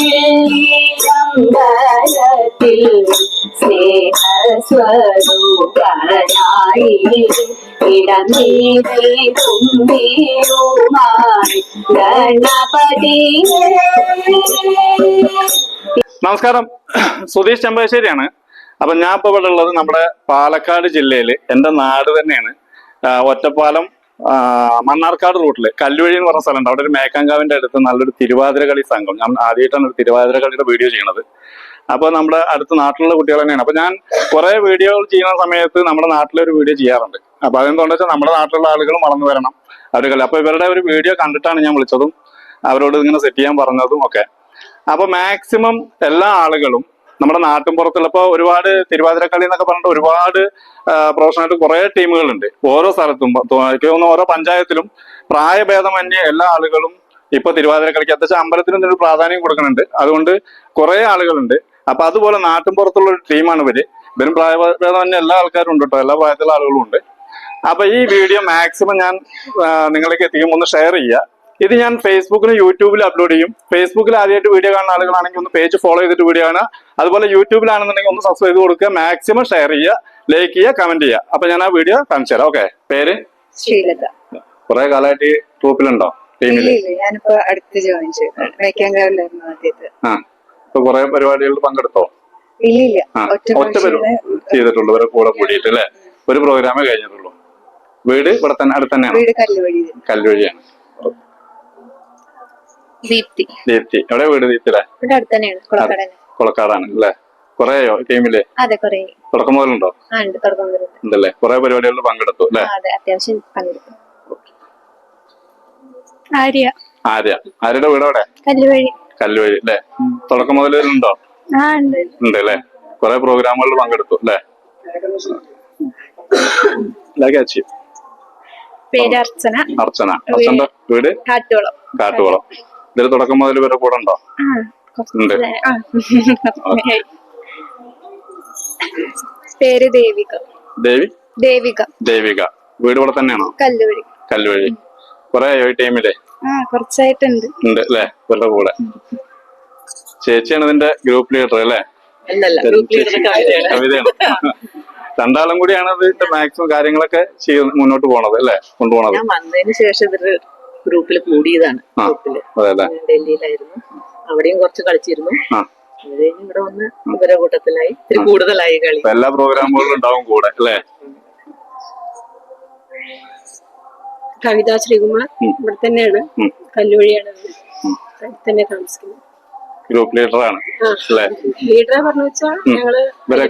വെള്ളിയമ്പലത്തിൽ സ്നേഹസ്വരൂപനായി നമസ്കാരം. സുധീഷ് ചെമ്പകശ്ശേരിയാണ്. അപ്പൊ ഞാൻ ഇപ്പൊ ഇവിടെ ഉള്ളത് നമ്മുടെ പാലക്കാട് ജില്ലയിൽ എന്റെ നാട് തന്നെയാണ്. ഒറ്റപ്പാലം മണ്ണാർക്കാട് റൂട്ടിൽ കല്ലുവഴി എന്ന് പറഞ്ഞ സ്ഥലമുണ്ട്. അവിടെ ഒരു മേക്കാങ്കാവിന്റെ അടുത്ത് നല്ലൊരു തിരുവാതിര കളി സംഘം. ഞാൻ ആദ്യമായിട്ടാണ് ഒരു തിരുവാതിര കളിയുടെ വീഡിയോ ചെയ്യണത് അപ്പൊ നമ്മുടെ അടുത്ത നാട്ടിലുള്ള കുട്ടികൾ തന്നെയാണ്. അപ്പൊ ഞാൻ കുറെ വീഡിയോകൾ ചെയ്യുന്ന സമയത്ത് നമ്മുടെ നാട്ടിലെ ഒരു വീഡിയോ ചെയ്യാറുണ്ട്. അപ്പൊ അതെന്തുകൊണ്ടാ വെച്ചാൽ നമ്മുടെ നാട്ടിലുള്ള ആളുകളും വളർന്നു വരണം. അവരുടെ കളി അപ്പൊ ഇവരുടെ ഒരു വീഡിയോ കണ്ടിട്ടാണ് ഞാൻ വിളിച്ചതും അവരോട് ഇങ്ങനെ സെറ്റ് ചെയ്യാൻ പറഞ്ഞതും ഒക്കെ. അപ്പൊ മാക്സിമം എല്ലാ ആളുകളും നമ്മുടെ നാട്ടിൻ പുറത്തുള്ള ഇപ്പൊ ഒരുപാട് തിരുവാതിര കളി എന്നൊക്കെ പറഞ്ഞിട്ട് ഒരുപാട് പ്രൊഫഷണലായിട്ട് കുറേ ടീമുകളുണ്ട്. ഓരോ സ്ഥലത്തും എനിക്ക് തോന്നുന്നു ഓരോ പഞ്ചായത്തിലും പ്രായഭേദമന്യേ എല്ലാ ആളുകളും ഇപ്പൊ തിരുവാതിര കളിക്ക് അത്യാവശ്യം അമ്പലത്തിനും ഒരു പ്രാധാന്യം കൊടുക്കുന്നുണ്ട്. അതുകൊണ്ട് കുറേ ആളുകളുണ്ട്. അപ്പൊ അതുപോലെ നാട്ടിൻ പുറത്തുള്ള ഒരു ടീമാണ് ഇവർ. ഇവരും തന്നെ എല്ലാ ആൾക്കാരും ഉണ്ട് കേട്ടോ. എല്ലാ പ്രായത്തിലുള്ള ആളുകളും ഉണ്ട്. അപ്പൊ ഈ വീഡിയോ മാക്സിമം ഞാൻ നിങ്ങളേക്ക് നിങ്ങളിലേക്ക് എത്തിക്കും. ഒന്ന് ഷെയർ ചെയ്യുക. ഇത് ഞാൻ ഫേസ്ബുക്കിലും യൂട്യൂബിലും അപ്ലോഡ് ചെയ്യും. ഫേസ്ബുക്കിൽ ആദ്യമായിട്ട് വീഡിയോ കാണുന്ന ആളുകളാണെങ്കിൽ ഒന്ന് പേജ് ഫോളോ ചെയ്തിട്ട് വീഡിയോ കാണുക. അതുപോലെ യൂട്യൂബിലാണെന്നുണ്ടെങ്കിൽ ഒന്ന് സബ്സ്ക്രൈബ് ചെയ്ത് കൊടുക്കുക. മാക്സിമം ഷെയർ ചെയ്യുക ലൈക്ക് ചെയ്യുക കമന്റ് ചെയ്യുക. അപ്പൊ ഞാൻ ആ വീഡിയോ കാണിച്ചു തരാം. ഓക്കെ പേര്? ശ്രീലത. കുറെ കാലമായിട്ട് ഗ്രൂപ്പിലുണ്ടോ ട്രൂപ്പിലുണ്ടോ ഇല്ല ഞാനിപ്പോ അടുത്ത് ജോയിൻ ചെയ്തു. ആ. ഇപ്പൊ കുറെ പരിപാടികളിൽ പങ്കെടുത്തോ? ഇല്ല ഒറ്റ ചെയ്തിട്ടുള്ളൂ. ഇവരെ കൂടെ കൂടിയിട്ട് അല്ലേ ഒരു പ്രോഗ്രാമേ കഴിഞ്ഞിട്ടുള്ളൂ. വീട് ഇവിടെ തന്നെ അടുത്ത് തന്നെയാണ്? വീട് കല്ലുവഴി കല്ലുവഴിയാണ്. ദീപ്തി. ദീപ്തി. എവിടെ വീട് ദീപ്തിയുടെ ഇവിടെ അടുത്ത് തന്നെയാണ് കുളക്കടന കൊളക്കാടാണ് അല്ലേ കുറേയോ ടീമിൽ അതെ കൊറേ. തുടക്കം മുതലുണ്ടോ? ആ ഉണ്ട്. തുടക്കം വരുന്നത് ഉണ്ടല്ലേ? കുറെ പരിപാടികളിൽ പങ്കെടുത്തു അല്ലേ അതെ. അത്യാവശ്യം പങ്കെടുക്കും ആര്യ. ആര്യ. ആര്യയുടെ വീട് എവിടെ? കല്ലുവഴി. കല്ലുവഴി അല്ലേ തുടക്കം മുതലുണ്ടോ? ആ ഉണ്ട്. ഉണ്ട് അല്ലേ കുറെ പ്രോഗ്രാമുകളിൽ പങ്കെടുത്തു അല്ലേ ലഗാച്ചി പേര് അർച്ചന. അർച്ചന. അർച്ചന്റെ വീട്? കാട്ടുകുളം കാട്ടുകുളം ഇതിൽ തുടക്കം മുതൽ വരെ കൂടെ ഉണ്ടോ? ഉണ്ട്. പേര് ദേവിക. ദേവി? ദേവിക. ദേവിക. വീട് ഇവിടെ തന്നെയാണോ? കല്ലുവഴി. കല്ലുവഴി. കൊറേ ഈ ടീമിൽ ആ കുറച്ചായിട്ടുണ്ട്. ഉണ്ട് അല്ലേ? ഇവരുടെ കൂടെ. ചേച്ചിയാണ് ഇതിന്റെ ഗ്രൂപ്പ് ലീഡർ അല്ലേ? കവിതയാണ്. രണ്ടാളും കൂടിയാണ് ഇതിന്റെ മാക്സിമം കാര്യങ്ങളൊക്കെ ചെയ്ത് മുന്നോട്ട് പോണത് അല്ലേ? കൊണ്ടുപോണത്. ഞാൻ വന്നതിന് ശേഷം ഗ്രൂപ്പിൽ കൂടിയതാണ്. ഗ്രൂപ്പിൽ ഡൽഹിയിലായിരുന്നു. അവിടെയും കുറച്ച് കളിച്ചിരുന്നു. ഇവിടെ വന്ന് ഇവരെ കൂട്ടത്തിലായി ഇത്തിരി കൂടുതലായി കളി. എല്ലാ പ്രോഗ്രാമുകളും ഉണ്ടാവും കൂടെ അല്ലേ? കവിത ശ്രീകുമാർ. ഇവിടെ തന്നെയാണ്. കല്ലുവഴിയാണ് തന്നെ താമസിക്കുന്നത്. ഗ്രൂപ്പ് ലീഡറാണ് ലീഡറെ പറഞ്ഞു വെച്ചാൽ ഞങ്ങൾ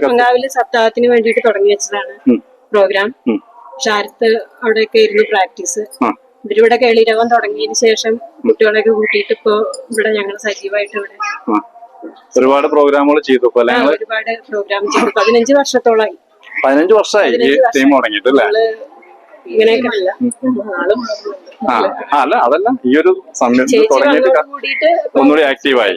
പങ്കാവിൽ സപ്താഹത്തിന് വേണ്ടിയിട്ട് തുടങ്ങി വെച്ചതാണ് പ്രോഗ്രാം ഉം. ഷാരത്ത് അവിടെയൊക്കെ ഇരുന്നു പ്രാക്ടീസ് ഇവരിവിടെ കേളിരവം തുടങ്ങിയതിന് ശേഷം കുട്ടികളെയൊക്കെ കൂട്ടിയിട്ട് ഇപ്പോ ഇവിടെ ഞങ്ങൾ സജീവമായിട്ട് ഇവിടെ. ഒരുപാട് പ്രോഗ്രാമുകൾ ചെയ്തു ഒരുപാട് പ്രോഗ്രാം ചെയ്തു. പതിനഞ്ച് വർഷത്തോളായി. പതിനഞ്ച് വർഷമായി ഈ ടീം തുടങ്ങിയിട്ട് അല്ലേ? ഇങ്ങനെയൊക്കെ അല്ല അതല്ല. ഈ ഒരു സമയത്ത് തുടങ്ങിയിട്ട് ഒന്നുകൂടി ആക്റ്റീവായി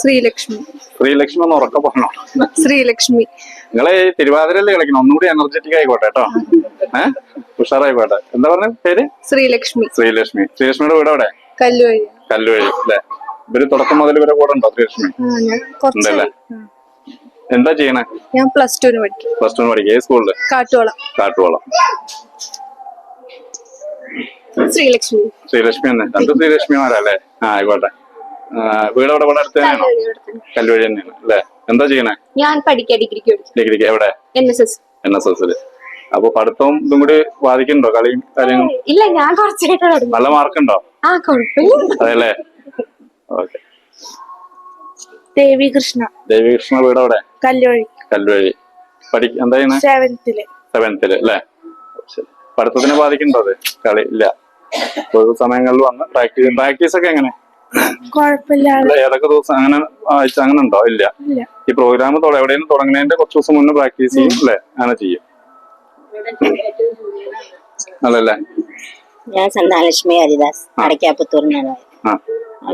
ശ്രീലക്ഷ്മി. ശ്രീലക്ഷ്മി എന്ന് ഉറക്കെ പറഞ്ഞോ ശ്രീലക്ഷ്മി. നിങ്ങളെ തിരുവാതിരല്ലേ കളിക്കണം? ഒന്നുകൂടി എനർജറ്റിക് ആയിക്കോട്ടെ കേട്ടോ. ഏഹ് ഉഷാറായിക്കോട്ടെ. എന്താ പറഞ്ഞ? പേര്? ശ്രീലക്ഷ്മി. ശ്രീലക്ഷ്മി. ശ്രീലക്ഷ്മിയുടെ വീട് അവിടെ കല്ലുവഴി. കല്ലുവഴി അല്ലേ? ഇവർ തുടക്കം മുതൽ ഇവരെ കൂടെ ഉണ്ടോ ശ്രീലക്ഷ്മി? ഉണ്ടല്ലേ? എന്താ ചെയ്യണേ? ഞാൻ പ്ലസ് ടുവിന് പഠിക്കും. പ്ലസ് ടു പഠിക്കും. ഏത് സ്കൂളിൽ കാട്ടുവളം. കാട്ടുവളം. ശ്രീലക്ഷ്മി. ശ്രീലക്ഷ്മി തന്നെ. രണ്ട് ശ്രീലക്ഷ്മിമാരല്ലേ? ആ ആയിക്കോട്ടെ. വീട് അവിടെ ഇവിടെ അടുത്ത് തന്നെയാണോ കല്ലുവഴി തന്നെയാണ് അല്ലേ? എന്താ ചെയ്യണേ? ഞാൻ പഠിക്കാം ഡിഗ്രിക്ക് ഡിഗ്രിക്ക് എവിടെ? N S S. N S എസിൽ അപ്പൊ പഠിത്തവും ഇതും കൂടി ബാധിക്കുന്നുണ്ടോ? കളിയും കാര്യങ്ങളും? ഇല്ല ഞാൻ കുറച്ചായിട്ട് നല്ല മാർക്കുണ്ടോ? ആ കുഴപ്പമില്ല. അതെല്ലേ ഓക്കെ. ദേവികൃഷ്ണ. ദേവികൃഷ്ണ വീട് അവിടെ കല്ലുവഴി കല്ലുവഴി പഠി എന്താ ചെയ്യുന്നത് സെവൻത്തിൽ. സെവൻത്തിൽ അല്ലേ? പഠിത്തത്തിനെ ബാധിക്കുന്നുണ്ടോ അത്? കളി ഇല്ല. സമയങ്ങളിൽ വന്ന് പ്രാക്ടീസ് പ്രാക്ടീസ് ഒക്കെ എങ്ങനെ? ഏതൊക്കെ ദിവസം അങ്ങനെ ആഴ്ച അങ്ങനെ ഉണ്ടോ? ഇല്ല. ഈ പ്രോഗ്രാം എവിടെയും തുടങ്ങുന്നതിന്റെ കുറച്ച് ദിവസം മുന്നേ പ്രാക്ടീസ് ചെയ്യും അല്ലേ? അങ്ങനെ ചെയ്യും. അല്ലല്ലേ? ഞാൻ സന്താനലക്ഷ്മി ഹരിദാസ് അടയ്ക്കാപ്പത്തൂർ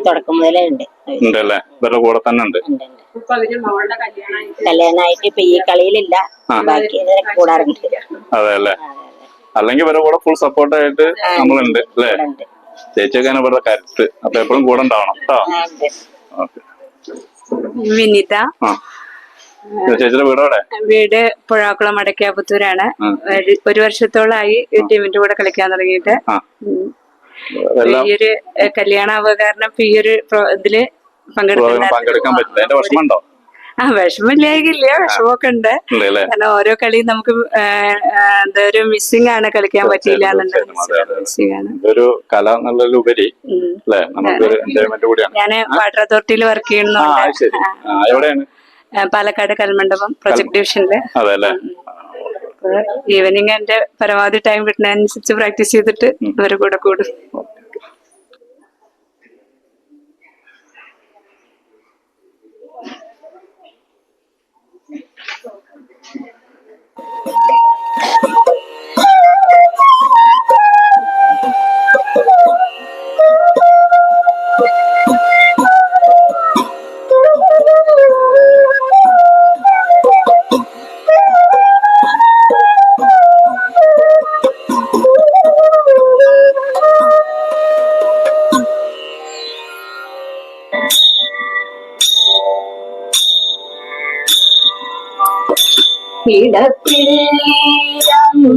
തുടക്കം മുതലേ ഉണ്ട്. ഉണ്ട് അല്ലേ ഇവരുടെ കൂടെ തന്നെ ഉണ്ട്. ഉണ്ട്. ഇപ്പൊ കല്യാണമായിട്ട് ഈ കളിയിലില്ല. ബാക്കി കൂടാറുണ്ട് അതെ അല്ലേ? അല്ലെങ്കിൽ ഇവരുടെ കൂടെ ഫുൾ സപ്പോർട്ടായിട്ട് നമ്മളുണ്ട് അല്ലേ? ചേച്ചിയൊക്കെയാണ് ഇവിടെ കരുത്ത്. അപ്പൊ എപ്പോഴും കൂടെ ഉണ്ടാവണം കേട്ടോ ഓക്കെ. വിനിത. ആ. ചേച്ചിയുടെ വീട് എവിടെ? വീട് പുഴാക്കുളം അടയ്ക്കാപുത്തൂരാണ് ഉം. ഒരു- വർഷത്തോളായി ഈ ടീമിന്റെ കൂടെ കളിക്കാൻ തുടങ്ങിയിട്ട്. ഈയൊരു ഈ ഒരു കല്യാണ അവകാരണം ഇപ്പൊ ഈ ഒരു ഇതിൽ പങ്കെടുക്കാൻ പറ്റില്ല. അതിന്റെ വിഷമമുണ്ടോ? ആ വിഷമില്ലായില്ല വിഷമൊക്കെ ഉണ്ട് കാരണം ഓരോ കളി നമുക്ക് എന്താ ഒരു മിസ്സിംഗ് ആണ് കളിക്കാൻ പറ്റിയില്ല ഒരു കല എന്നുള്ളതിലുപരി ഞാൻ വാട്ടർ അതോറിറ്റിയിൽ വർക്ക് ചെയ്യുന്നുണ്ട്. ആ പാലക്കാട് കൽമണ്ഡപം പ്രൊജക്ട് ഡിവിഷനിൽ ഈവനിങ് എന്റെ പരമാവധി ടൈം കിട്ടുന്നതനുസരിച്ച് പ്രാക്ടീസ് ചെയ്തിട്ട് ഇവരുടെ കൂടെ കൂടും.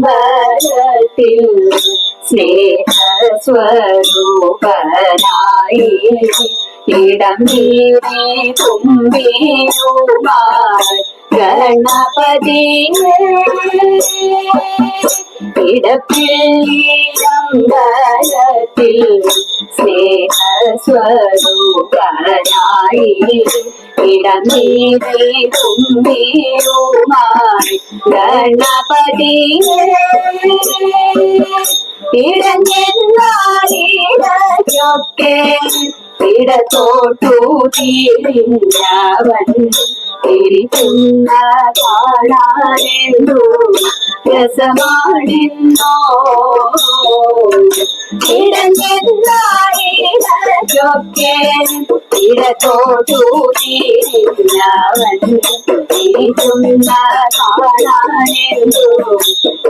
കിടപ്പില്ലമ്പലത്തിൽ സ്നേഹസ്വരൂപനായി ഇടം നീരി തുമ്പിയുമായി ഗണപതി കിടപ്പില്ലമ്പലത്തിൽ സ്നേഹസ്വരൂപനായി ഗണപതി ഇടഞ്ഞൊക്കെ ഇടത്തോട്ടു തിരിഞ്ഞവൻ തിരിക്കുന്ന കാണാനെന്തോ രസമാണെന്നോ ഇടഞ്ഞെന്നാലിടൊക്കെ തിരിഞ്ഞവൻ ഇരിക്കുന്ന കാണാനെന്തോ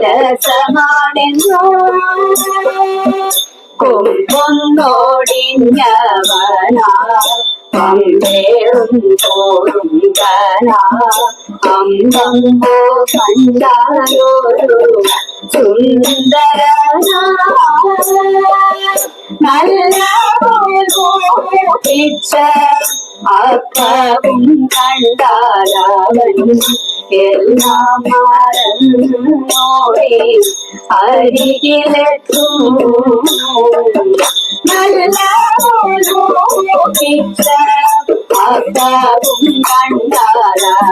രസമാണെന്നോ? കൊമ്പൊന്നോടിഞ്ഞവനാ അമ്പമ്പോ കണ്ടാലൊരു സുന്ദരനാ. നല്ല അപ്പവും കണ്ടാലവൻ എല്ലാം നല്ല അപ്പവും കണ്ടാലവൻ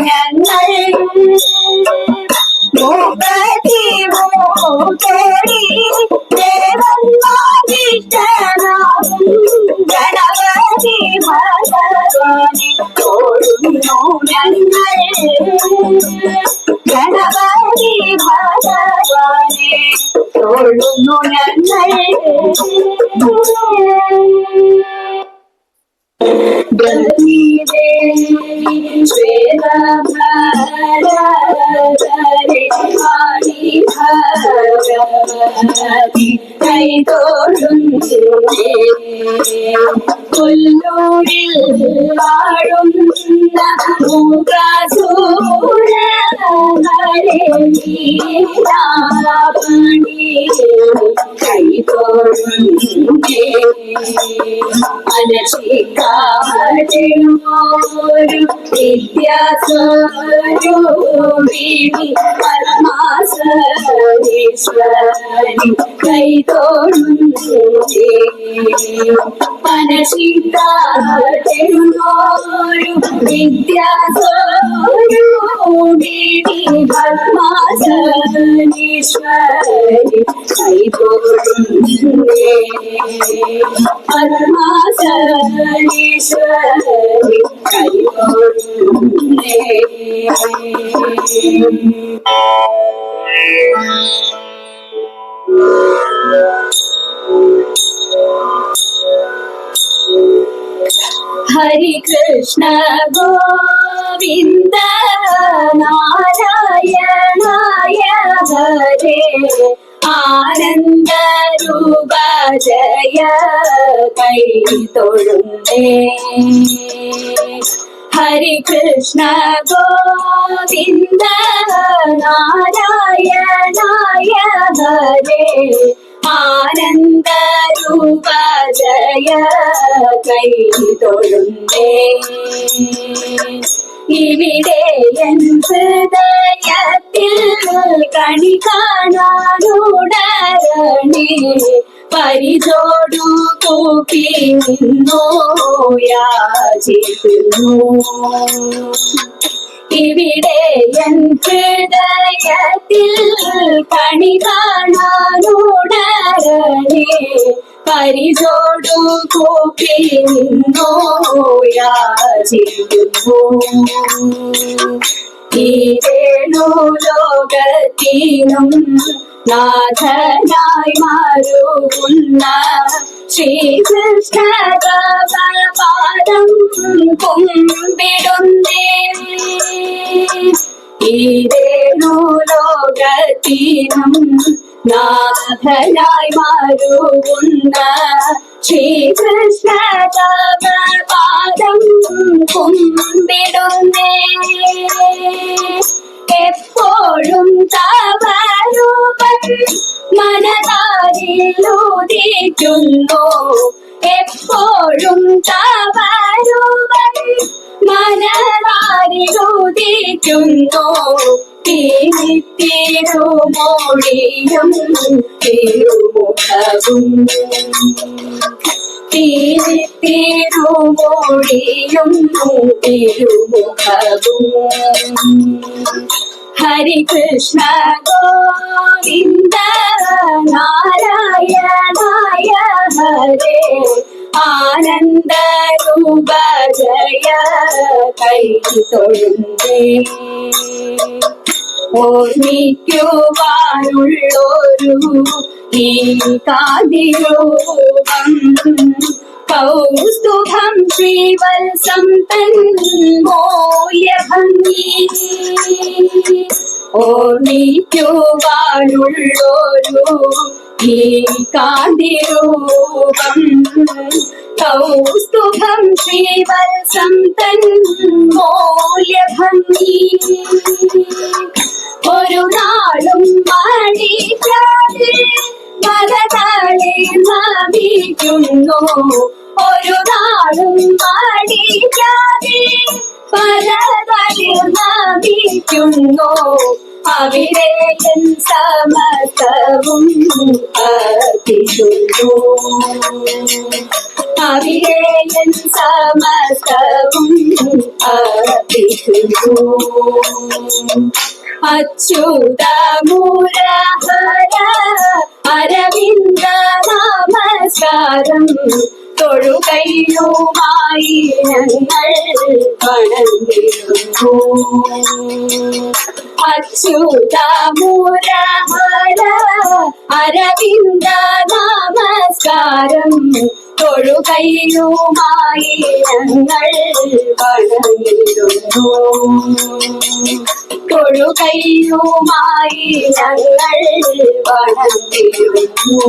ഞങ്ങൾ മൂക്കത്തി മൂക്കടി ദേവന്മാർക്കിഷ്ടനാകും ഗണപതി ഭഗവാനെ തൊഴുന്നു ഞങ്ങൾ ഗണപതി ഭഗവാനെ തൊഴുന്നു ഞങ്ങൾ കൊല്ലൂരിൽ വാഴുന്ന കൈതോ പരമാസീശ്വരി കൈതൊഴുന്നേ മനസ്സിക്കാടുമോരു വിദ്യാസ്വരൂപിണി പരമാസീശ്വരി കൈതൊഴുന്നേ പരമാസീശ്വരി കൈതൊഴുന്നേ ഹരി കൃഷ്ണ ഗോവിന്ദ നാരായണായ ഹരേ ആനന്ദ രൂപ ജയ കൈ ഹരി കൃഷ്ണ ഗോവിന്ദ നാരായണായ ഹരേ ആനന്ദ രൂപ ജയ കൈ ഇവിടെ ഹൃദയത്തിൽ കണി കാണാനുടരണേ പരിചോടു കൂപ്പി നിന്നോ ഇവിടെ എൻ ഹൃദയത്തിൽ കണി കാണാനുടരണേ പരിചോടു കൂപ്പി നിന്നോ യാചിക്കുന്നു. വേണു ലോകത്തിനും നാഥനായി മാറുന്ന ശ്രീകൃഷ്ണ പാദം കുമ്പിടുന്നേ ലോകത്തിനും നാഥനായി മാറുന്ന ശ്രീകൃഷ്ണ പാദം കുമ്പിടുന്നേ. എപ്പോഴും തവരൂപം മനതാരിലൂതിക്കുന്നു എപ്പോഴും തവരൂപം മനതാരിലുദിക്കുന്നു തിരുമൊഴിയും തിരുമുഖവും. തിരുമൊഴിയും തിരുമുഖവും. ഹരി കൃഷ്ണ ഗോവിന്ദ നാരായണായ ഹരേ. ആനന്ദ രൂപ ജയ കൈ തൊഴുന്നേ. ഓർമ്മിക്കുവാനുള്ളൊരു ഈ കാതിരൂപം. കൗസ്തുഭം ശ്രീവത്സം തൻ മോയഭംഗി ഓർമ്മിക്കുവാനുള്ളൊരു ഈ കാതിരൂപം കൗസ്തുഭം ശ്രീവത്സം തൻ മോയഭംഗി ഒരു നാളും മടിക്കാതെ മലതാളെ നമിക്കുന്നു ഒരു നാളും മടിക്കാതെ പലതളെ നമിക്കുന്നു അവിടെ എൻ സമസ്തവും അർപ്പിക്കുന്നു. അവിടെ എൻ സമസ്തവും അർപ്പിക്കുന്നു. അച്യുത മുരഹര അരവിന്ദ നമസ്കാരം തൊഴുകയുമായി ഞങ്ങൾ വണങ്ങിടുന്നു അച്യുത മുരഹര അരവിന്ദ നമസ്കാരം തൊഴുകയുമായി ഞങ്ങൾ വളരുന്നു തൊഴുകയുമായി ഞങ്ങൾ വണങ്ങിടുന്നു